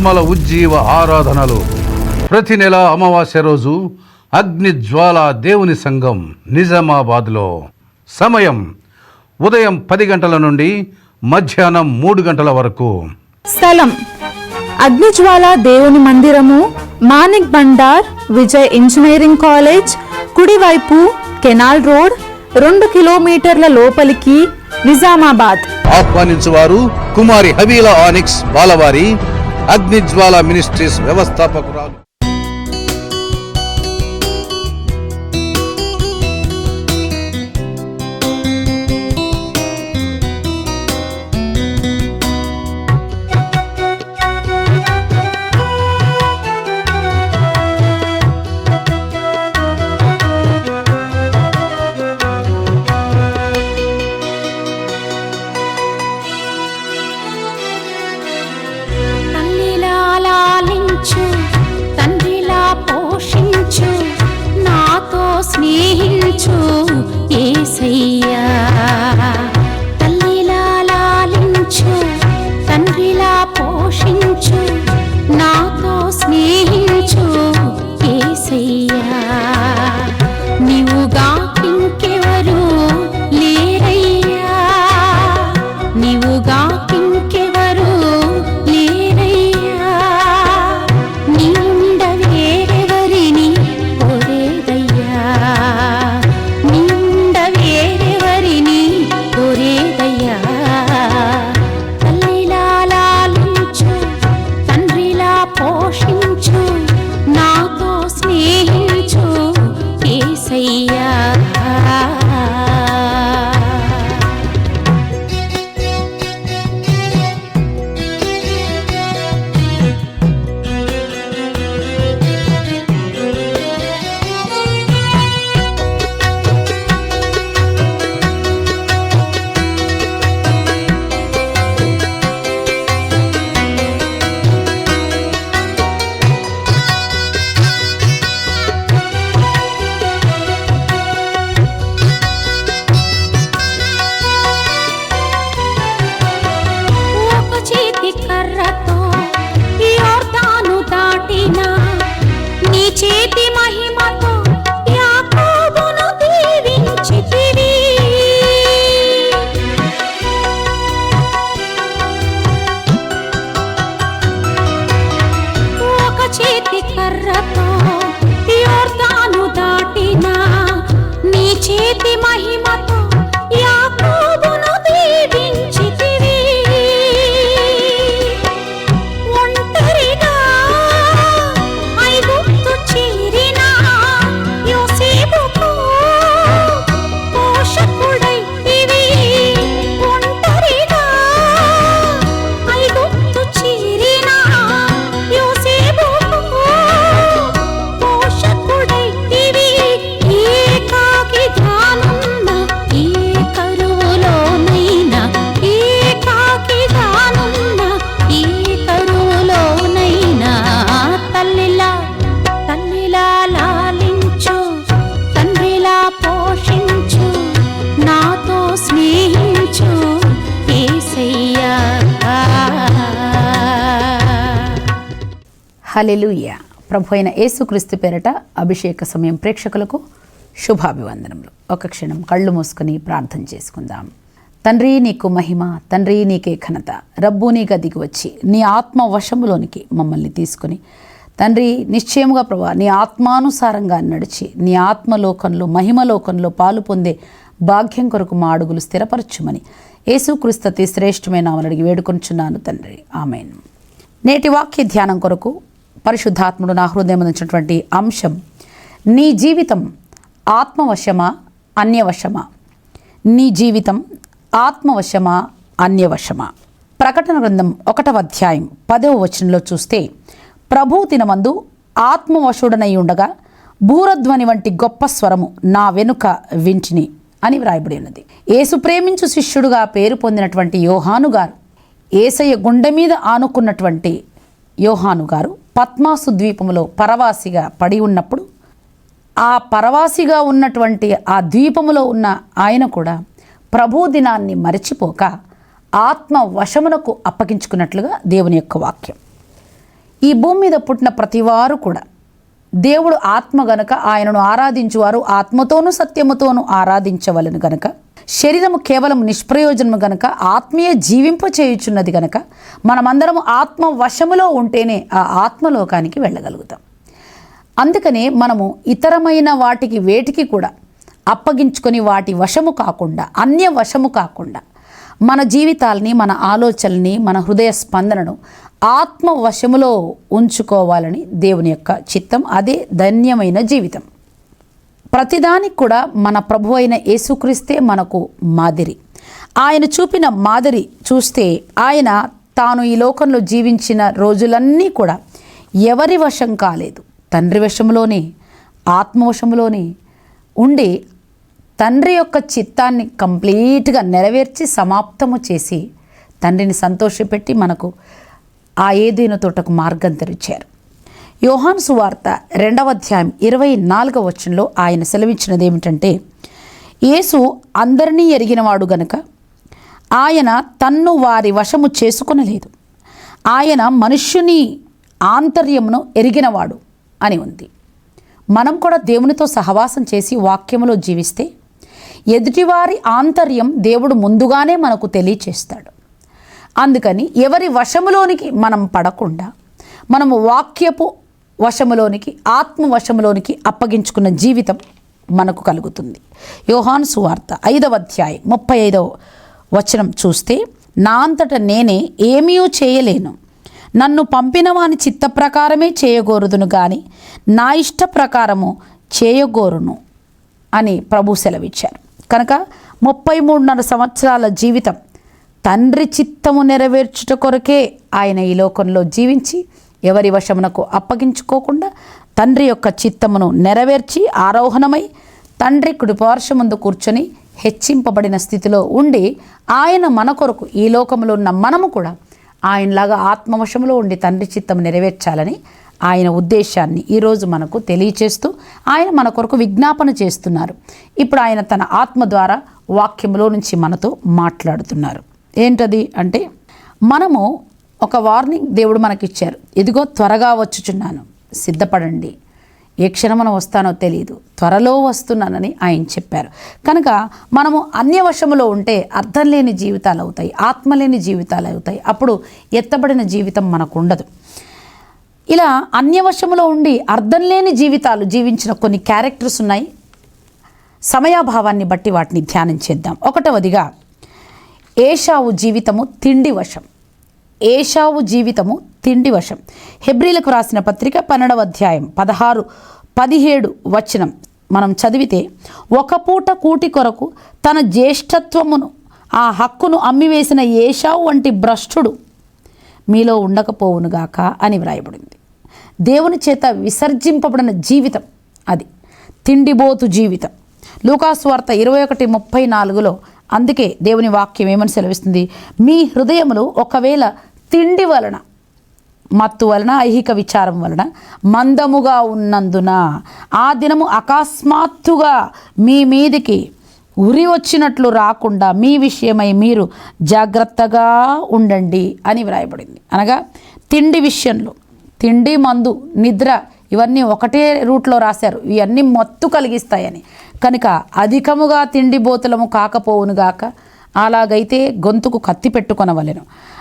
ఆత్మల ఉజ్జీవ ఆరాధనలు. ప్రతి నెల అమావాస్య రోజు అగ్ని జ్వాల దేవుని సంఘం నిజామాబాద్లో. సమయం ఉదయం పది గంటల నుండి మధ్యాహ్నం మూడు గంటల వరకు. స్థలం అగ్నిజ్వాల దేవుని మందిరము మానిక్ బండార్ విజయ్ ఇంజనీరింగ్ కాలేజ్ కుడివైపు కెనాల్ రోడ్ రెండు కిలోమీటర్ల లోపలికి నిజామాబాద్. ఆహ్వానించువారు కుమారి హవీలా ఆనిక్స్ బాలవారి అగ్నిజ్వాల మినిస్ట్రీస్ వ్యవస్థాపకురాలు. చేతి హలెలుయ ప్రభు అయిన యేసుక్రీస్తు పేరట అభిషేక సమయం ప్రేక్షకులకు శుభాభివందనములు. ఒక క్షణం కళ్ళు మూసుకొని ప్రార్థన చేసుకుందాం. తండ్రి నీకు మహిమ తండ్రి నీకే ఘనత. రబ్బు నీ దిగివచ్చి నీ ఆత్మ వశములోనికి మమ్మల్ని తీసుకొని తండ్రి నిశ్చయముగా ప్రభా నీ ఆత్మానుసారంగా నడిచి నీ ఆత్మలోకంలో మహిమలోకంలో పాలు పొందే భాగ్యం కొరకు మా అడుగులు స్థిరపరచుమని యేసుక్రీస్తు శ్రేష్టమైన అమలడిగి అడిగి వేడుకొంచున్నాను తండ్రి. ఆమెను. నేటి వాక్య ధ్యానం కొరకు పరిశుద్ధాత్ముడు నా హృదయం అందించినటువంటి అంశం నీ జీవితం ఆత్మవశమా అన్యవశమా? నీ జీవితం ఆత్మవశమా అన్యవశమా? ప్రకటన గ్రంథం ఒకటవ అధ్యాయం పదవ వచనంలో చూస్తే ప్రభు తినమందు ఆత్మవశుడనై ఉండగా భూరధ్వని వంటి గొప్ప స్వరము నా వెనుక వింటిని అని వ్రాయబడి ఉన్నది. ఏసు ప్రేమించు శిష్యుడుగా పేరు పొందినటువంటి యోహాను గారు ఏసయ్య గుండె మీద ఆనుకున్నటువంటి యోహాను గారు పద్మాసు ద్వీపములో పరవాసిగా పడి ఉన్నప్పుడు ఆ పరవాసిగా ఉన్నటువంటి ఆ ద్వీపములో ఉన్న ఆయన కూడా ప్రభు దినాన్ని మరచిపోక ఆత్మ వశమునకు అప్పగించుకున్నట్లుగా దేవుని యొక్క వాక్యం. ఈ భూమి మీద పుట్టిన ప్రతివారు కూడా దేవుడు ఆత్మ గనుక ఆయనను ఆరాధించువారు ఆత్మతోనూ సత్యముతోనూ ఆరాధించవలను గనుక శరీరము కేవలం నిష్ప్రయోజనము గనక ఆత్మీయ జీవింప చేయుచున్నది గనక మనమందరము ఆత్మ వశములో ఉంటేనే ఆ ఆత్మలోకానికి వెళ్ళగలుగుతాం. అందుకనే మనము ఇతరమైన వాటికి వేటికి కూడా అప్పగించుకొని వాటి వశము కాకుండా అన్య వశము కాకుండా మన జీవితాల్ని మన ఆలోచనని మన హృదయ స్పందనను ఆత్మ వశములో ఉంచుకోవాలని దేవుని యొక్క చిత్తం అదే ధన్యమైన జీవితం. ప్రతిదానికి కూడా మన ప్రభు అయిన యేసుక్రీస్తే మనకు మాదిరి. ఆయన చూపిన మాదిరి చూస్తే ఆయన తాను ఈ లోకంలో జీవించిన రోజులన్నీ కూడా ఎవరి వశం కాలేదు. తండ్రి వశంలోనే ఆత్మవశంలోనే ఉండి తండ్రి యొక్క చిత్తాన్ని కంప్లీట్గా నెరవేర్చి సమాప్తము చేసి తండ్రిని సంతోషపెట్టి మనకు ఆ ఏదైనా తోటకు మార్గం తెరిచారు. యోహాను సువార్త రెండవ అధ్యాయం ఇరవై నాలుగవ వచనంలో ఆయన సెలవిచ్చినది ఏమిటంటే యేసు అందరినీ ఎరిగినవాడు గనుక ఆయన తన్ను వారి వశము చేసుకొనలేదు. ఆయన మనుష్యుని ఆంతర్యమును ఎరిగినవాడు అని ఉంది. మనం కూడా దేవునితో సహవాసం చేసి వాక్యములో జీవిస్తే ఎదుటివారి ఆంతర్యం దేవుడు ముందుగానే మనకు తెలియచేస్తాడు. అందుకని ఎవరి వశములోనికి మనం పడకుండా మనము వాక్యపు వశములోనికి ఆత్మ వశములోనికి అప్పగించుకున్న జీవితం మనకు కలుగుతుంది. యోహాను సువార్త ఐదవ అధ్యాయం ముప్పై ఐదవ వచనం చూస్తే నా అంతట నేనే ఏమీ చేయలేను. నన్ను పంపిన వాని చిత్త ప్రకారమే చేయగోరుదును కానీ నా ఇష్ట ప్రకారము చేయగోరును అని ప్రభు సెలవిచ్చారు. కనుక ముప్పై మూడున్నర సంవత్సరాల జీవితం తండ్రి చిత్తము నెరవేర్చుట కొరకే ఆయన ఈ లోకంలో జీవించి ఎవరి వశమునకు అప్పగించుకోకుండా తండ్రి యొక్క చిత్తమును నెరవేర్చి ఆరోహణమై తండ్రి కుడిపార్శ్వ ముందు కూర్చొని హెచ్చింపబడిన స్థితిలో ఉండి ఆయన మన కొరకు ఈ లోకంలో ఉన్న మనము కూడా ఆయనలాగా ఆత్మవశములో ఉండి తండ్రి చిత్తం నెరవేర్చాలని ఆయన ఉద్దేశాన్ని ఈరోజు మనకు తెలియచేస్తూ ఆయన మన కొరకు విజ్ఞాపన చేస్తున్నారు. ఇప్పుడు ఆయన తన ఆత్మ ద్వారా వాక్యంలో నుంచి మనతో మాట్లాడుతున్నారు. ఏంటది అంటే మనము ఒక వార్నింగ్ దేవుడు మనకిచ్చారు. ఇదిగో త్వరగా వచ్చుచున్నాను. సిద్ధపడండి. ఏ క్షణమన వస్తానో తెలియదు త్వరలో వస్తున్నానని ఆయన చెప్పారు. కనుక మనము అన్యవశములో ఉంటే అర్థం లేని జీవితాలు అవుతాయి. ఆత్మలేని జీవితాలు అవుతాయి. అప్పుడు ఎత్తబడిన జీవితం మనకు ఉండదు ఇలా అన్యవశములో ఉండి అర్థం లేని జీవితాలు జీవించిన కొన్ని క్యారెక్టర్స్ ఉన్నాయి. సమయాభావాన్ని బట్టి వాటిని ధ్యానం చేద్దాం. ఒకటవదిగా ఏషావు జీవితము తిండి వశం. ఏషావు జీవితము తిండి వశం. హెబ్రిలకు రాసిన పత్రిక పన్నెండవ అధ్యాయం పదహారు పదిహేడు వచనం మనం చదివితే ఒక పూట కూటి కొరకు తన జ్యేష్ఠత్వమును ఆ హక్కును అమ్మివేసిన ఏషావు వంటి భ్రష్టుడు మీలో ఉండకపోవునుగాక అని వ్రాయబడింది. దేవుని చేత విసర్జింపబడిన జీవితం అది. తిండిబోతు జీవితం. లూకాసు వార్త ఇరవై ఒకటి ముప్పై నాలుగులో అందుకే దేవుని వాక్యం ఏమని సెలవిస్తుంది? మీ హృదయములు ఒకవేళ తిండి వలన మత్తు వలన ఐహిక విచారం వలన మందముగా ఉన్నందున ఆ దినము అకస్మాత్తుగా మీ మీదికి ఉరి వచ్చినట్లు రాకుండా మీ విషయమై మీరు జాగ్రత్తగా ఉండండి అని వ్రాయబడింది. అనగా తిండి విషయంలో తిండి మందు నిద్ర ఇవన్నీ ఒకటే రూట్లో రాశారు. ఇవన్నీ మత్తు కలిగిస్తాయని. కనుక అధికముగా తిండి బోతులము కాకపోవునుగాక అలాగైతే గొంతుకు కత్తి పెట్టుకొనవలెను.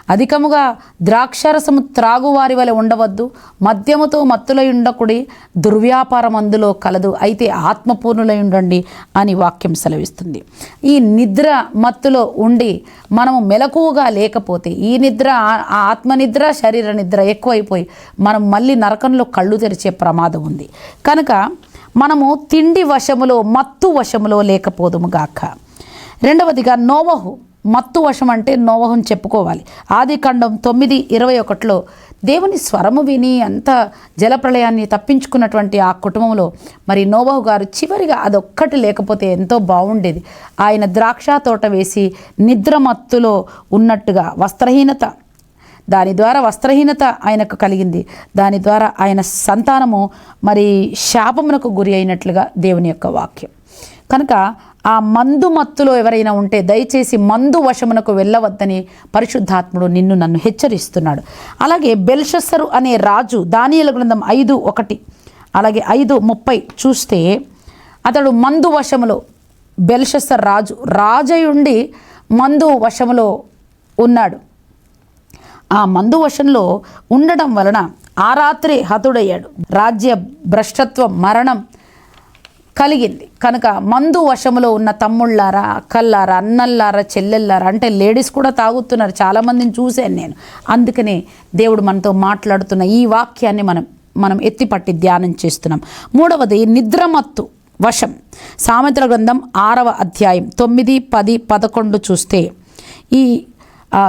అధికముగా ద్రాక్షరసము త్రాగువారి వలె ఉండవద్దు. మద్యముతో మత్తులై ఉండకుడి దుర్వ్యాపారం అందులో కలదు. అయితే ఆత్మపూర్ణులై ఉండండి అని వాక్యం సెలవిస్తుంది. ఈ నిద్ర మత్తులో ఉండి మనము మెలకువగా లేకపోతే ఈ నిద్ర ఆ- శరీర నిద్ర ఎక్కువైపోయి మనం మళ్ళీ నరకంలో కళ్ళు తెరిచే ప్రమాదం ఉంది. కనుక మనము తిండి వశములో మత్తు వశములో లేకపోదుము గాక. రెండవదిగా నోవహు. మత్తు వశం అంటే నోవహం చెప్పుకోవాలి. ఆది ఖండం తొమ్మిది ఇరవై ఒకటిలో దేవుని స్వరము విని అంత జలప్రళయాన్ని తప్పించుకున్నటువంటి ఆ కుటుంబంలో మరి నోవహు గారు చివరిగా అదొక్కటి లేకపోతే ఎంతో బాగుండేది. ఆయన ద్రాక్ష తోట వేసి నిద్ర మత్తులో ఉన్నట్టుగా వస్త్రహీనత. దాని ద్వారా వస్త్రహీనత ఆయనకు కలిగింది. దాని ద్వారా ఆయన సంతానము మరి శాపమునకు గురి అయినట్లుగా దేవుని యొక్క వాక్యం. కనుక ఆ మందు మత్తులో ఎవరైనా ఉంటే దయచేసి మందు వశమునకు వెళ్ళవద్దని పరిశుద్ధాత్ముడు నిన్ను నన్ను హెచ్చరిస్తున్నాడు. అలాగే బెల్షస్సరు అనే రాజు దానియల గ్రంథం ఐదు ఒకటి అలాగే ఐదు ముప్పై చూస్తే అతడు మందు వశములో బెల్షస్సర్ రాజు రాజయుండి మందు వశములో ఉన్నాడు. ఆ మందు వశంలో ఉండడం వలన ఆ రాత్రి హతుడయ్యాడు. రాజ్య భ్రష్టత్వం మరణం కలిగింది. కనుక మందు వశములో ఉన్న తమ్ముళ్ళారా అక్కల్లారా అన్నల్లారా చెల్లెల్లారా అంటే లేడీస్ కూడా తాగుతున్నారు. చాలామందిని చూశాను నేను. అందుకనే దేవుడు మనతో మాట్లాడుతున్న ఈ వాక్యాన్ని మనం మనం ఎత్తిపట్టి ధ్యానం చేస్తున్నాం. మూడవది నిద్రమత్తు వశం. సామెతల గ్రంథం ఆరవ అధ్యాయం తొమ్మిది పది పదకొండు చూస్తే ఈ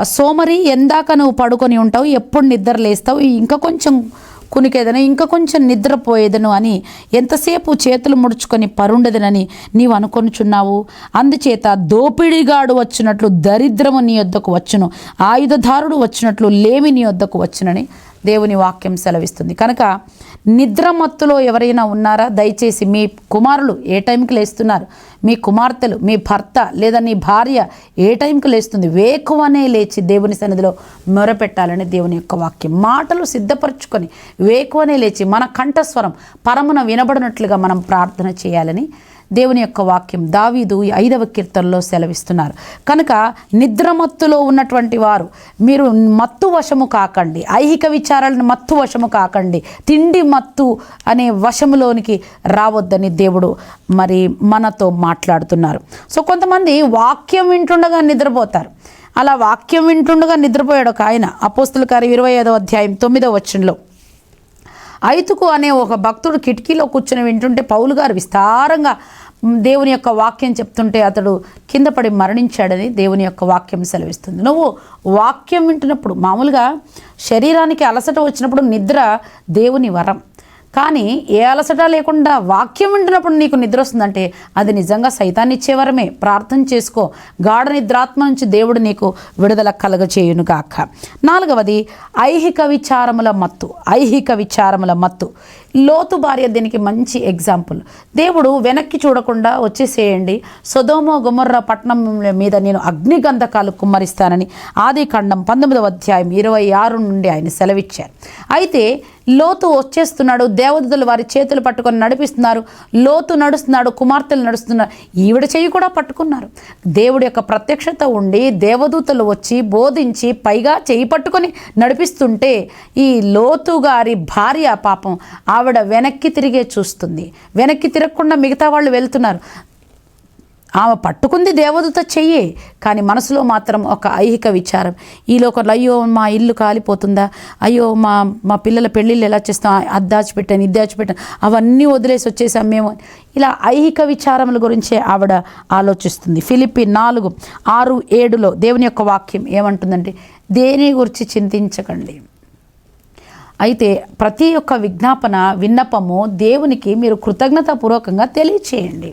సోమరి ఎందాక నువ్వు పడుకొని ఉంటావు ఎప్పుడు నిద్ర లేస్తావు? ఇంకా కొంచెం కునికేదను ఇంకా కొంచెం నిద్రపోయేదను అని ఎంతసేపు చేతులు ముడుచుకొని పరుండదనని నీవు అనుకొనుచున్నావు? అందుచేత దోపిడిగాడు వచ్చినట్లు దరిద్రము నీ వద్దకు వచ్చును. ఆయుధదారుడు వచ్చినట్లు లేమి నీ వద్దకు వచ్చునని దేవుని వాక్యం సెలవిస్తుంది. కనుక నిద్రమత్తులో ఎవరైనా ఉన్నారా? దయచేసి మీ కుమారులు ఏ టైంకి లేస్తున్నారు? మీ కుమార్తెలు మీ భర్త లేదా నీ భార్య ఏ టైంకి లేస్తుంది? వేకువనే లేచి దేవుని సన్నిధిలో మొరపెట్టాలని దేవుని యొక్క వాక్యం. మాటలు సిద్ధపరచుకొని వేకువనే లేచి మన కంఠస్వరం పరమున వినబడినట్లుగా మనం ప్రార్థన చేయాలని దేవుని యొక్క వాక్యం దావీదు ఈ ఐదవ కీర్తనలో సెలవిస్తున్నారు. కనుక నిద్రమత్తులో ఉన్నటువంటి వారు మీరు మత్తు వశము కాకండి ఐహిక విచారాలను మత్తు వశము కాకండి తిండి మత్తు అనే వశములోనికి రావద్దని దేవుడు మరి మనతో మాట్లాడుతున్నారు. సో కొంతమంది వాక్యం వింటుండగా నిద్రపోతారు. అలా వాక్యం వింటుండగా నిద్రపోయాడు ఒక ఆయన. అపోస్తుల కార్యం ఇరవై ఐదవ అధ్యాయం తొమ్మిదవ వచనంలో. ఐతుకు అనే ఒక భక్తుడు కిటికీలో కూర్చొని వింటుంటే పౌలు గారు విస్తారంగా దేవుని యొక్క వాక్యం చెప్తుంటే అతడు కింద పడి మరణించాడని దేవుని యొక్క వాక్యం సెలవిస్తుంది. నువ్వు వాక్యం వింటున్నప్పుడు మామూలుగా శరీరానికి అలసట వచ్చినప్పుడు నిద్ర దేవుని వరం. కానీ ఏ అలసట లేకుండా వాక్యం వింటున్నప్పుడు నీకు నిద్ర వస్తుందంటే అది నిజంగా సైతాన్ని ఇచ్చేవరమే. ప్రార్థన చేసుకో. గాఢ నిద్రాత్మ నుంచి దేవుడు నీకు విడుదల కలగచేయును గాక. నాలుగవది ఐహిక విచారముల మత్తు. ఐహిక విచారముల మత్తు. లోతు భార్య దీనికి మంచి ఎగ్జాంపుల్ దేవుడు వెనక్కి చూడకుండా వచ్చేసేయండి. సొదోమో గుమర్ర పట్టణం మీద నేను అగ్నిగంధకాలు కుమ్మరిస్తానని ఆది ఖండం పంతొమ్మిదవ అధ్యాయం ఇరవై ఆరు నుండి ఆయన సెలవిచ్చారు. అయితే లోతు వచ్చేస్తున్నాడు దేవదూతలు వారి చేతులు పట్టుకొని నడిపిస్తున్నారు లోతు నడుస్తున్నాడు కుమార్తెలు నడుస్తున్నారు ఈవిడ చెయ్యి కూడా పట్టుకున్నారు. దేవుడి యొక్క ప్రత్యక్షత ఉండి దేవదూతలు వచ్చి బోధించి పైగా చేయి పట్టుకొని నడిపిస్తుంటే ఈ లోతు గారి భార్య పాపం ఆవిడ వెనక్కి తిరిగే చూస్తుంది. వెనక్కి తిరగకుండా మిగతా వాళ్ళు వెళ్తున్నారు. ఆమె పట్టుకుంది దేవదూత చెయ్యి కానీ మనసులో మాత్రం ఒక ఐహిక విచారం. ఈ లోకంలో అయ్యో మా ఇల్లు కాలిపోతుందా? అయ్యో మా మా పిల్లల పెళ్ళిళ్ళు ఎలా చేస్తాం? అద్దాచి పెట్టాను ఇద్దాచి పెట్టాను అవన్నీ వదిలేసి వచ్చేసాం మేము. ఇలా ఐహిక విచారముల గురించే ఆవిడ ఆలోచిస్తుంది. ఫిలిపి నాలుగు ఆరు ఏడులో దేవుని యొక్క వాక్యం ఏమంటుందంటే దేని గురించి చింతించకండి. అయితే ప్రతి ఒక్క విజ్ఞాపన విన్నపము దేవునికి మీరు కృతజ్ఞతాపూర్వకంగా తెలియచేయండి.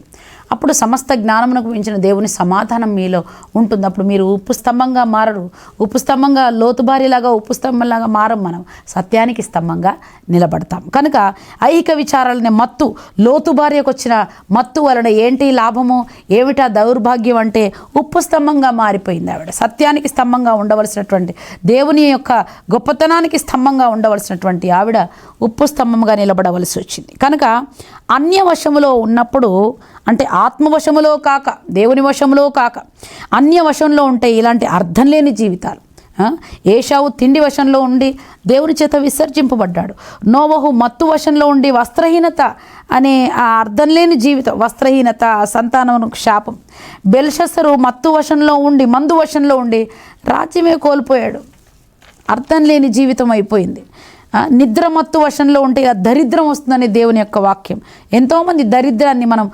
అప్పుడు సమస్త జ్ఞానమునకు మించిన దేవుని సమాధానం మీలో ఉంటుంది. అప్పుడు మీరు ఉప్పు స్తంభంగా మారరు. ఉప్పు స్తంభంగా లోతుబారిలాగా ఉప్పు స్తంభంలాగా మారం మనం. సత్యానికి స్తంభంగా నిలబడతాం. కనుక ఐహిక విచారాలనే మత్తు లోతు భార్యకు వచ్చిన మత్తు వలన ఏంటి లాభము? ఏమిటా దౌర్భాగ్యం అంటే ఉప్పు స్తంభంగా మారిపోయింది ఆవిడ. సత్యానికి స్తంభంగా ఉండవలసినటువంటి దేవుని యొక్క గొప్పతనానికి స్తంభంగా ఉండవలసినటువంటి ఆవిడ ఉప్పు స్తంభంగా నిలబడవలసి వచ్చింది. కనుక అన్యవశములో ఉన్నప్పుడు అంటే ఆత్మవశములో కాక దేవుని వశములో కాక అన్య వశంలో ఉంటే ఇలాంటి అర్థం లేని జీవితాలు. ఏషావు తిండి వశంలో ఉండి దేవుని చేత విసర్జింపబడ్డాడు. నోవహు మత్తు వశంలో ఉండి వస్త్రహీనత అనే ఆ అర్థం లేని జీవితం వస్త్రహీనత సంతానం శాపం. బెల్షస్సరు మత్తు వశంలో ఉండి మందు వశంలో ఉండి రాజ్యమే కోల్పోయాడు. అర్థం లేని జీవితం అయిపోయింది. నిద్రమత్తు వశంలో ఉంటే దరిద్రం వస్తుందని దేవుని యొక్క వాక్యం. ఎంతోమంది దరిద్రాన్ని మనం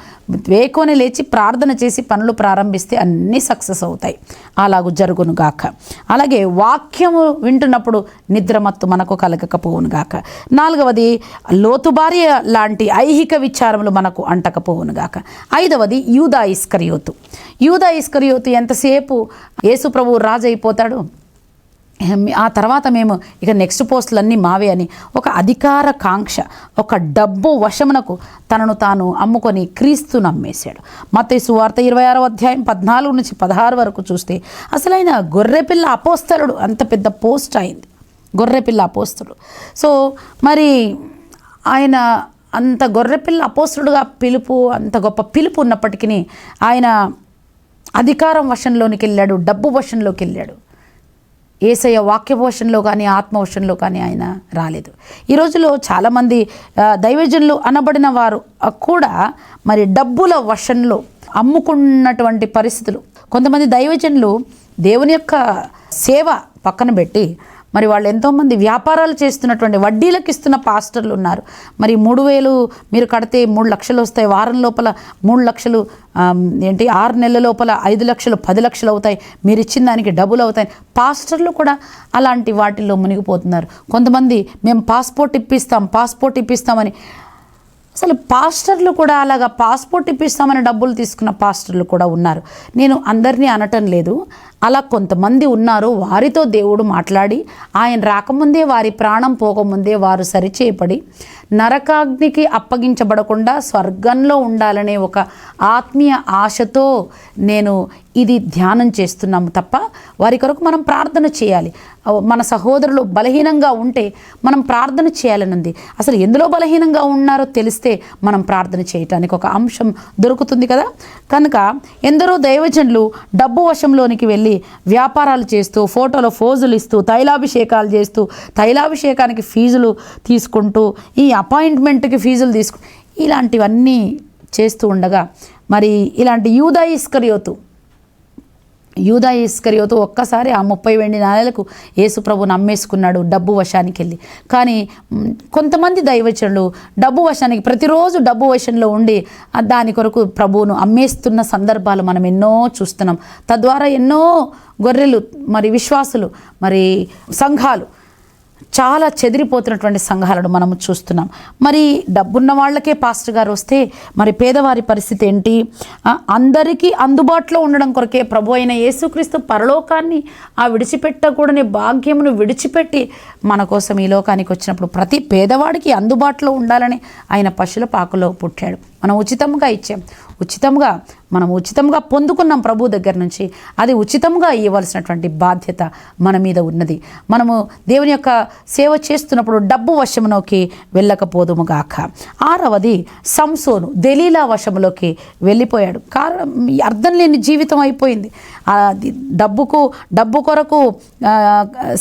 వేకోని లేచి ప్రార్థన చేసి పనులు ప్రారంభిస్తే అన్నీ సక్సెస్ అవుతాయి. అలాగూ జరుగును గాక. అలాగే వాక్యము వింటున్నప్పుడు నిద్రమత్తు మనకు కలగకపోవును గాక. నాలుగవది లోతు భార్య లాంటి ఐహిక విచారములు మనకు అంటకపోవును గాక. ఐదవది యూదా ఇస్కరియోతు. యూదా ఇస్కరియోతు ఎంతసేపు యేసు ప్రభువు రాజు ఆ తర్వాత మేము ఇక నెక్స్ట్ పోస్టులన్నీ మావే అని ఒక అధికార కాంక్ష ఒక డబ్బు వశమునకు తనను తాను అమ్ముకొని క్రీస్తు నమ్మేశాడు. మత్తయి సువార్త ఇరవై ఆరో అధ్యాయం పద్నాలుగు నుంచి పదహారు వరకు చూస్తే అసలు ఆయన గొర్రెపిల్ల అపోస్తలుడు అంత పెద్ద పోస్ట్ అయింది. గొర్రెపిల్ల అపోస్తుడు సో మరి ఆయన అంత గొర్రెపిల్ల అపోస్తుడుగా పిలుపు అంత గొప్ప పిలుపు ఉన్నప్పటికీ ఆయన అధికారం వశంలోనికి వెళ్ళాడు డబ్బు వశంలోకి వెళ్ళాడు ఏసయ్య వాక్య కానీ ఆత్మవోషణలో కానీ ఆయన రాలేదు. ఈ రోజులో చాలామంది దైవజనులు అనబడిన వారు కూడా మరి డబ్బుల వశంలో అమ్ముకున్నటువంటి పరిస్థితులు. కొంతమంది దైవజనులు దేవుని యొక్క సేవ పక్కన పెట్టి మరి వాళ్ళు ఎంతోమంది వ్యాపారాలు చేస్తున్నటువంటి వడ్డీలకు ఇస్తున్న పాస్టర్లు ఉన్నారు. మరి మూడు వేలు మీరు కడితే మూడు లక్షలు వస్తాయి. వారం లోపల మూడు లక్షలు ఏంటి ఆరు నెలల లోపల ఐదు లక్షలు పది లక్షలు అవుతాయి. మీరు ఇచ్చిన దానికి డబ్బులు అవుతాయి. పాస్టర్లు కూడా అలాంటి వాటిల్లో మునిగిపోతున్నారు. కొంతమంది మేము పాస్పోర్ట్ ఇప్పిస్తాం పాస్పోర్ట్ ఇప్పిస్తామని. అసలు పాస్టర్లు కూడా అలాగా పాస్పోర్ట్ ఇప్పిస్తామని డబ్బులు తీసుకున్న పాస్టర్లు కూడా ఉన్నారు. నేను అందరినీ అనటం లేదు. అలా కొంతమంది ఉన్నారు. వారితో దేవుడు మాట్లాడి ఆయన రాకముందే వారి ప్రాణం పోకముందే వారు సరిచేయబడి నరకాగ్నికి అప్పగించబడకుండా స్వర్గంలో ఉండాలనే ఒక ఆత్మీయ ఆశతో నేను ఇది ధ్యానం చేస్తున్నాము తప్ప వారి కొరకు మనం ప్రార్థన చేయాలి. మన సహోదరులు బలహీనంగా ఉంటే మనం ప్రార్థన చేయాలనుంది. అసలు ఎందులో బలహీనంగా ఉన్నారో తెలిస్తే మనం ప్రార్థన చేయటానికి ఒక అంశం దొరుకుతుంది కదా. కనుక ఎందరో దైవజనులు డబ్బు వశంలోనికి వెళ్ళి వ్యాపారాలు చేస్తూ ఫోటోలో ఫోజులు ఇస్తూ తైలాభిషేకాలు చేస్తూ తైలాభిషేకానికి ఫీజులు తీసుకుంటూ ఈ అపాయింట్మెంట్కి ఫీజులు తీసుకు ఇలాంటివన్నీ చేస్తూ ఉండగా మరి ఇలాంటి యూదా ఇస్కరియోతు యూదా ఇస్కరియోతు ఒక్కసారి ఆ ముప్పై వెండి నాణేలకు యేసుప్రభు నమ్మేసుకున్నాడు డబ్బు వశానికి వెళ్ళి కానీ కొంతమంది దైవచనులు డబ్బు వశానికి ప్రతిరోజు డబ్బు వశంలో ఉండి దాని కొరకు ప్రభువును అమ్మేస్తున్న సందర్భాలు మనం ఎన్నో చూస్తున్నాం. తద్వారా ఎన్నో గొర్రెలు మరి విశ్వాసులు మరి సంఘాలు చాలా చెదిరిపోతున్నటువంటి సంఘాలను మనము చూస్తున్నాం. మరి డబ్బున్న వాళ్ళకే పాస్టర్ గారు వస్తే మరి పేదవారి పరిస్థితి ఏంటి? అందరికీ అందుబాటులో ఉండడం కొరకే ప్రభు అయిన యేసుక్రీస్తు పరలోకాన్ని ఆ విడిచిపెట్టకూడని భాగ్యమును విడిచిపెట్టి మన కోసం ఈ లోకానికి వచ్చినప్పుడు ప్రతి పేదవాడికి అందుబాటులో ఉండాలని ఆయన పశుల పాకులో పుట్టాడు. మనం ఉచితంగా ఇచ్చాం. ఉచితంగా మనం ఉచితంగా పొందుకున్నాం ప్రభు దగ్గర నుంచి. అది ఉచితంగా ఇవ్వాల్సినటువంటి బాధ్యత మన మీద ఉన్నది. మనము దేవుని యొక్క సేవ చేస్తున్నప్పుడు డబ్బు వశములోకి వెళ్ళకపోదుము గాక. ఆరవది సంసోను దలీలా వశములోకి వెళ్ళిపోయాడు. కారణం అర్థం లేని జీవితం అయిపోయింది. డబ్బుకు డబ్బు కొరకు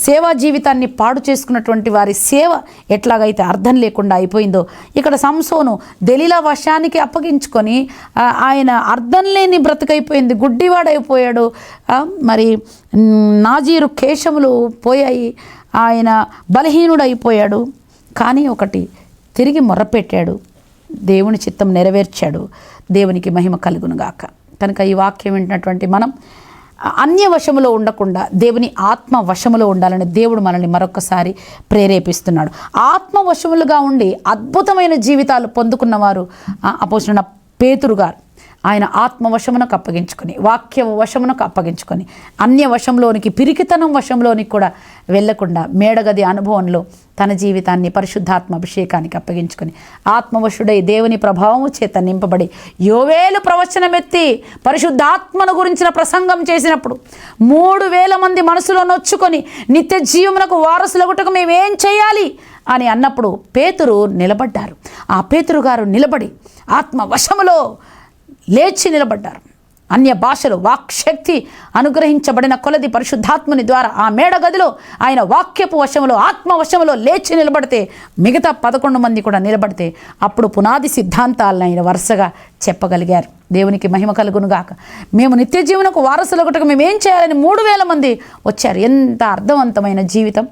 సేవా జీవితాన్ని పాడు చేసుకున్నటువంటి వారి సేవ ఎట్లాగైతే అర్థం లేకుండా అయిపోయిందో ఇక్కడ సంసోను దలీలా వశానికి అప్పగించుకొని ఆయన అర్థం లేని బ్రతుకైపోయింది గుడ్డివాడైపోయాడు. మరి నాజీరు కేశములు పోయాయి ఆయన బలహీనుడైపోయాడు. కానీ ఒకటి తిరిగి మొర్రపెట్టాడు దేవుని చిత్తం నెరవేర్చాడు దేవునికి మహిమ కలుగునుగాక. కనుక ఈ వాక్యం వింటున్నటువంటి మనం అన్యవశములో ఉండకుండా దేవుని ఆత్మ వశములో ఉండాలని దేవుడు మనల్ని మరొకసారి ప్రేరేపిస్తున్నాడు. ఆత్మ వశములుగా ఉండి అద్భుతమైన జీవితాలు పొందుకున్నవారు అపోసిన పేతురు గారు. ఆయన ఆత్మ వశమునకు అప్పగించుకొని వాక్య వశమునకు అప్పగించుకొని అన్య వశంలోనికి పిరికితనం వశంలోనికి కూడా వెళ్ళకుండా మేడగది అనుభవంలో తన జీవితాన్ని పరిశుద్ధాత్మ అభిషేకానికి అప్పగించుకొని ఆత్మవశుడై దేవుని ప్రభావము చేత నింపబడి యోవేలు ప్రవచనమెత్తి పరిశుద్ధాత్మను గురించిన ప్రసంగం చేసినప్పుడు మూడు వేల మంది మనసులో నొచ్చుకొని నిత్య జీవమునకు వారసులగుటకు మేమేం చేయాలి అని అన్నప్పుడు పేతురు నిలబడ్డారు. ఆ పేతురు గారు నిలబడి ఆత్మ వశములో లేచి నిలబడ్డారు. అన్య భాషలు వాక్శక్తి అనుగ్రహించబడిన కొలది పరిశుద్ధాత్మని ద్వారా ఆ మేడ గదిలో ఆయన వాక్యపు వశములో ఆత్మవశములో లేచి నిలబడితే మిగతా పదకొండు మంది కూడా నిలబడితే అప్పుడు పునాది సిద్ధాంతాలను ఆయన వరుసగా చెప్పగలిగారు. దేవునికి మహిమ కలుగునుగాక. మేము నిత్య జీవనకు వారసులొకటకు మేము ఏం చేయాలని మూడు వేల మంది వచ్చారు. ఎంత అర్థవంతమైన జీవితం.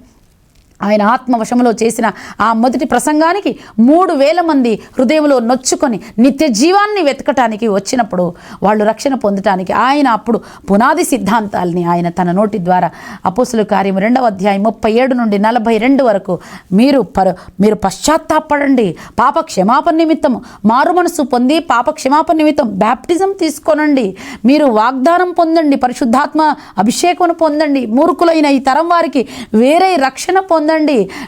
ఆయన ఆత్మవశములో చేసిన ఆ మొదటి ప్రసంగానికి మూడు వేల మంది హృదయంలో నొచ్చుకొని నిత్య జీవాన్ని వెతకటానికి వచ్చినప్పుడు వాళ్ళు రక్షణ పొందటానికి ఆయన అప్పుడు పునాది సిద్ధాంతాల్ని ఆయన తన నోటి ద్వారా అపోసుల కార్యం రెండవ అధ్యాయం ముప్పై ఏడు నుండి నలభై రెండు వరకు మీరు పర మీరు పశ్చాత్తాపడండి. పాప క్షమాపణ నిమిత్తం మారు మనసు పొంది పాప క్షమాపణ నిమిత్తం బ్యాప్టిజం తీసుకోనండి. మీరు వాగ్దానం పొందండి. పరిశుద్ధాత్మ అభిషేకం పొందండి. మూర్ఖులైన ఈ తరం వారికి వేరే రక్షణ పొందండి.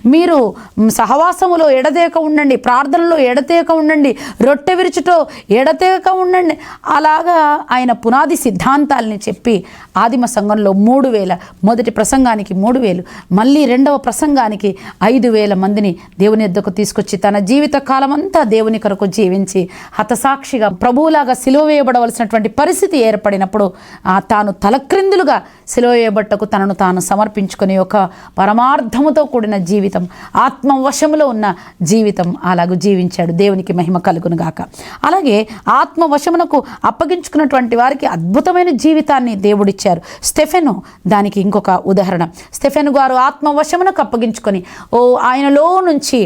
మీరు సహవాసములో ఎడతేక ఉండండి. ప్రార్థనలో ఎడతేక ఉండండి. రొట్టె విరుచుటో ఎడతేక ఉండండి. అలాగా ఆయన పునాది సిద్ధాంతాలని చెప్పి ఆదిమ సంఘంలో మూడు వేల మొదటి ప్రసంగానికి మూడు వేలు మళ్ళీ రెండవ ప్రసంగానికి ఐదు వేల మందిని దేవుని ఎద్దకు తీసుకొచ్చి తన జీవిత కాలమంతా దేవుని కొరకు జీవించి హతసాక్షిగా ప్రభువులాగా సిలువ వేయబడవలసినటువంటి పరిస్థితి ఏర్పడినప్పుడు తాను తలక్రిందులుగా సిలువ వేయబట్టకు తనను తాను సమర్పించుకుని ఒక పరమార్థముతో కూడిన జీవితం ఆత్మవశములో ఉన్న జీవితం అలాగూ జీవించాడు. దేవునికి మహిమ కలుగును గాక అలాగే ఆత్మవశమునకు అప్పగించుకున్నటువంటి వారికి అద్భుతమైన జీవితాన్ని దేవుడిచ్చారు. స్టెఫెను దానికి ఇంకొక ఉదాహరణ. స్టెఫెను గారు ఆత్మవశమునకు అప్పగించుకొని ఓ ఆయనలో నుంచి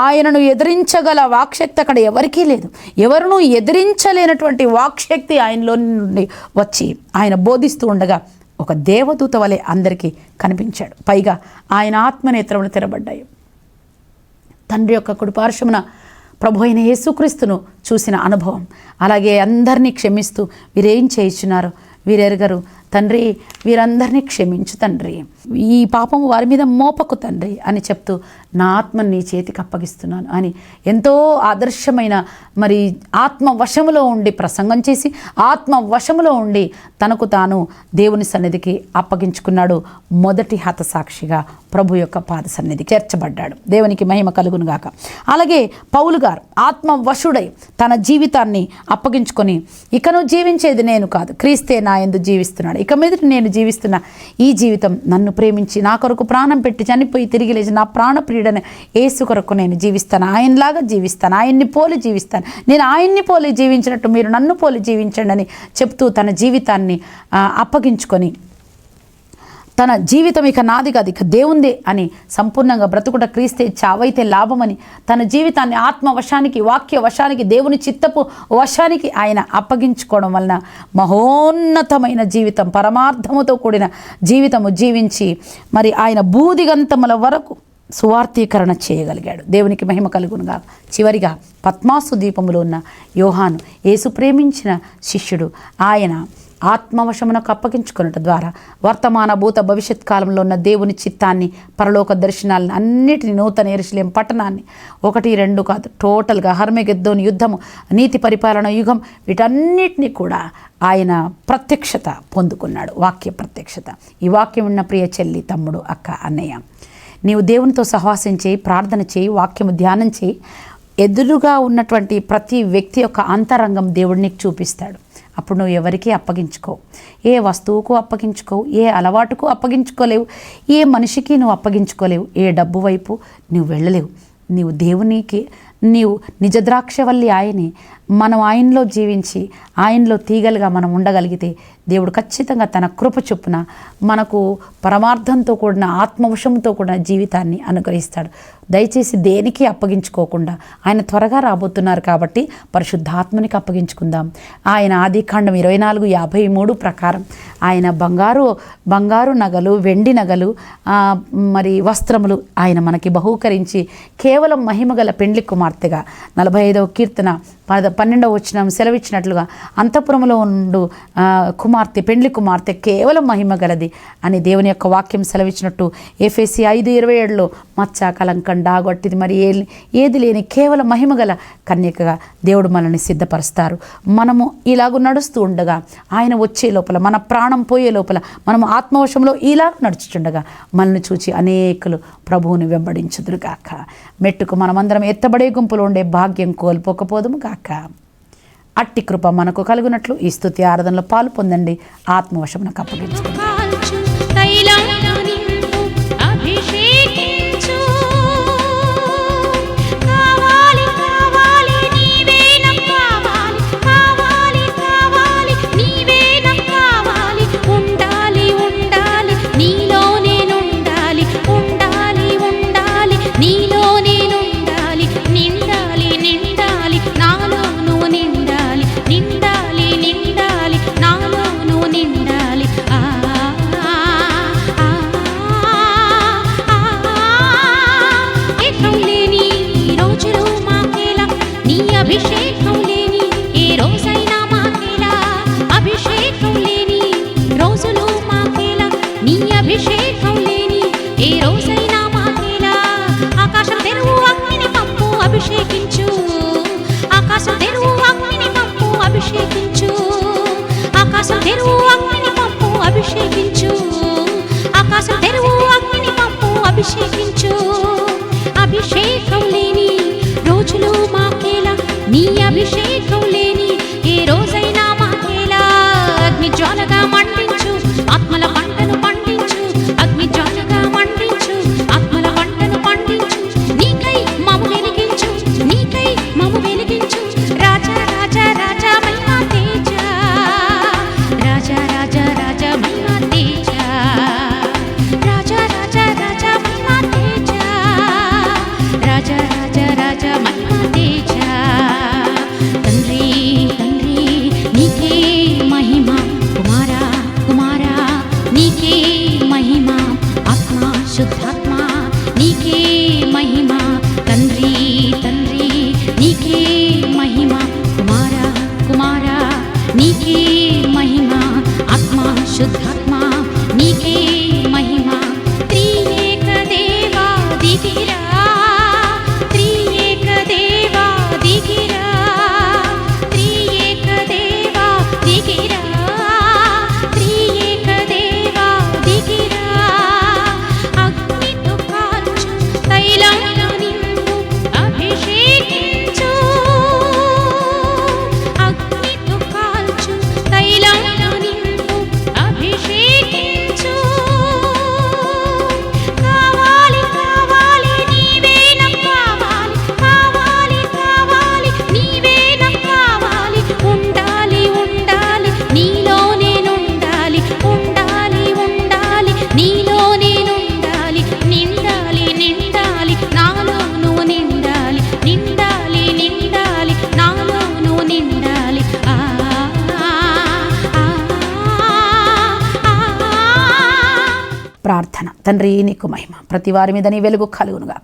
ఆయనను ఎదిరించగల వాక్శక్తి అక్కడ ఎవరికీ లేదు. ఎవరును ఎదిరించలేనటువంటి వాక్శక్తి ఆయనలో నుండి వచ్చి ఆయన బోధిస్తూ ఉండగా ఒక దేవదూత వలె అందరికీ కనిపించాడు. పైగా ఆయన ఆత్మనేత్రములు తెరబడ్డాయి. తండ్రి యొక్క కుడిపార్శ్వమున ప్రభు అయిన యేసుక్రీస్తును చూసిన అనుభవం. అలాగే అందరినీ క్షమిస్తూ వీరేం చేయించున్నారు? వీరెరగరు? తండ్రి వీరందరినీ క్షమించు తండ్రి. ఈ పాపము వారి మీద మోపకు తండ్రి అని చెప్తూ నా ఆత్మని నీ చేతికి అప్పగిస్తున్నాను అని ఎంతో ఆదర్శమైన మరి ఆత్మ వశములో ఉండి ప్రసంగం చేసి ఆత్మ వశములో ఉండి తనకు తాను దేవుని సన్నిధికి అప్పగించుకున్నాడు. మొదటి హతసాక్షిగా ప్రభు యొక్క పాద సన్నిధి చేర్చబడ్డాడు. దేవునికి మహిమ కలుగును గాక. అలాగే పౌలు గారు ఆత్మ వశుడై తన జీవితాన్ని అప్పగించుకొని ఇకను జీవించేది నేను కాదు క్రీస్తే నా ఎందు జీవిస్తున్నాడు. ఇక మీద నేను జీవిస్తున్న ఈ జీవితం నన్ను ప్రేమించి నా కొరకు ప్రాణం పెట్టి చనిపోయి తిరిగి లేచి నా ప్రాణప్రియుడని ఏసు కొరకు నేను జీవిస్తాను. ఆయనలాగా జీవిస్తాను. ఆయన్ని పోలి జీవిస్తాను. నేను ఆయన్ని పోలి జీవించినట్టు మీరు నన్ను పోలి జీవించండి అని చెప్తూ తన జీవితాన్ని అప్పగించుకొని తన జీవితం ఇక నాది కాదు ఇక దేవుందే అని సంపూర్ణంగా బ్రతుకుట క్రీస్తే చావైతే లాభమని తన జీవితాన్ని ఆత్మవశానికి వాక్య వశానికి దేవుని చిత్తపు వశానికి ఆయన అప్పగించుకోవడం వలన మహోన్నతమైన జీవితం పరమార్థముతో కూడిన జీవితము జీవించి మరి ఆయన బూదిగంతముల వరకు సువార్థీకరణ చేయగలిగాడు. దేవునికి మహిమ కలుగునుగా చివరిగా పద్మాసు దీపములో ఉన్న యోహాను యేసు ప్రేమించిన శిష్యుడు ఆయన ఆత్మవశమునకు అప్పగించుకున్నట ద్వారా వర్తమాన భూత భవిష్యత్ కాలంలో ఉన్న దేవుని చిత్తాన్ని పరలోక దర్శనాలను అన్నిటిని నూతన ఎరుసలేం పట్టణాన్ని. ఒకటి రెండు కాదు టోటల్గా హర్మెగెద్దోని యుద్ధము నీతి పరిపాలన యుగం వీటన్నిటినీ కూడా ఆయన ప్రత్యక్షత పొందుకున్నాడు వాక్య ప్రత్యక్షత. ఈ వాక్యం ఉన్న ప్రియ చెల్లి తమ్ముడు అక్క అన్నయ్య నీవు దేవునితో సహవాసం చేయి ప్రార్థన చేయి వాక్యము ధ్యానం చేయి. ఎదురుగా ఉన్నటువంటి ప్రతి వ్యక్తి యొక్క అంతరంగం దేవుడిని చూపిస్తాడు. అప్పుడు నువ్వు ఎవరికి అప్పగించుకోవు. ఏ వస్తువుకు అప్పగించుకోవు ఏ అలవాటుకు అప్పగించుకోలేవు ఏ మనిషికి నువ్వు అప్పగించుకోలేవు. ఏ డబ్బు వైపు నువ్వు వెళ్ళలేవు. నీవు దేవునికి నీవు నిజద్రాక్షవల్లి ఆయనే. మనం ఆయనలో జీవించి ఆయనలో తీగలుగా మనం ఉండగలిగితే దేవుడు ఖచ్చితంగా తన కృప చొప్పున మనకు పరమార్థంతో కూడిన ఆత్మవశంతో కూడిన జీవితాన్ని అనుగ్రహిస్తాడు. దయచేసి దేనికి అప్పగించుకోకుండా ఆయన త్వరగా రాబోతున్నారు కాబట్టి పరిశుద్ధాత్మనికి అప్పగించుకుందాం. ఆయన ఆదికాండం ఇరవై నాలుగు యాభై మూడు ప్రకారం ఆయన బంగారు బంగారు నగలు వెండి నగలు మరి వస్త్రములు ఆయన మనకి బహూకరించి కేవలం మహిమగల పెండ్లి కుమార్తెగా నలభై ఐదవ కీర్తన పద పన్నెండవ వచ్చిన సెలవిచ్చినట్లుగా అంతఃపురంలో ఉండు కుమార్తె పెండ్లి కుమార్తె కేవలం మహిమ గలది అని దేవుని యొక్క వాక్యం సెలవిచ్చినట్టు ఎఫ్ఎసి ఐదు ఇరవై ఏడులో మచ్చ కలంకం డాగొట్టిది మరి ఏ ఏది లేని కేవలం మహిమ గల కన్యకగా దేవుడు మనల్ని సిద్ధపరుస్తారు. మనము ఇలాగ నడుస్తూ ఉండగా ఆయన వచ్చే లోపల మన ప్రాణం పోయే లోపల మనం ఆత్మవశంలో ఇలాగ నడుచుచుండగా మనల్ని చూచి అనేకులు ప్రభువుని వెంబడించుదురుగాక. మెట్టుకు మనమందరం ఎత్తబడే గుంపులో ఉండే భాగ్యం కోల్పోకపోదుము గాక. అట్టి కృప మనకు కలుగునట్లు ఈ స్థుతి ఆరాధనలో పాలు పొందండి. ఆత్మవశమునకు అప్పగించుకోండి తండ్రి నీకు మహిమ. ప్రతి వారి మీద నీ వెలుగు కలుగునుగా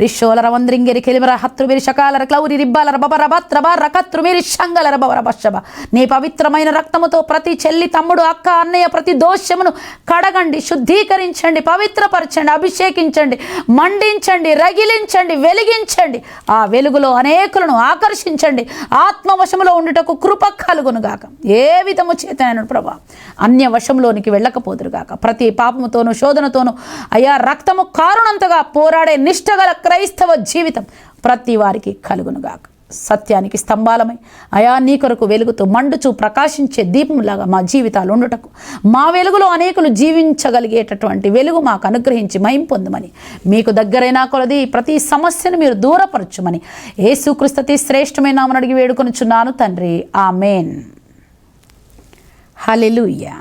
రిషోలర వంద్రింగిరి కెలిమర హత్రుమిరి శకాలర క్లౌరి రిబ్బాలర బబర భత్రబ రకత్రుమిరి శంగలర బవర బషబ నీ పవిత్రమైన రక్తముతో ప్రతి చెల్లి తమ్ముడు అక్క అన్నయ్య ప్రతి దోషమును కడగండి శుద్ధీకరించండి పవిత్రపరచండి అభిషేకించండి మండించండి రగిలించండి వెలిగించండి. ఆ వెలుగులో అనేకులను ఆకర్షించండి. ఆత్మవశములో ఉండుటకు కృప కలుగునుగాక. ఏ విధము చేతనైన ప్రభా? అన్య వశంలోనికి వెళ్ళకపోదురుగాక. ప్రతి పాపముతోనూ శోధనతోనూ అయా రక్తము కారునంతగా పోరాడే నిష్టగల క్రైస్తవ జీవితం ప్రతి వారికి కలుగునుగాక. సత్యానికి స్తంభాలమై అయా నీ కొరకు వెలుగుతూ మండుచు ప్రకాశించే దీపంలాగా మా జీవితాలు ఉండుటకు మా వెలుగులో అనేకులు జీవించగలిగేటటువంటి వెలుగు మాకు అనుగ్రహించి మహిం పొందమని మీకు దగ్గరైనా కొలది ప్రతి సమస్యను మీరు దూరపరచుమని ఏసుక్రిస్తతి శ్రేష్టమైన అడిగి వేడుకొనుచున్నాను తండ్రి. ఆమెన్. హలెలుయ్యా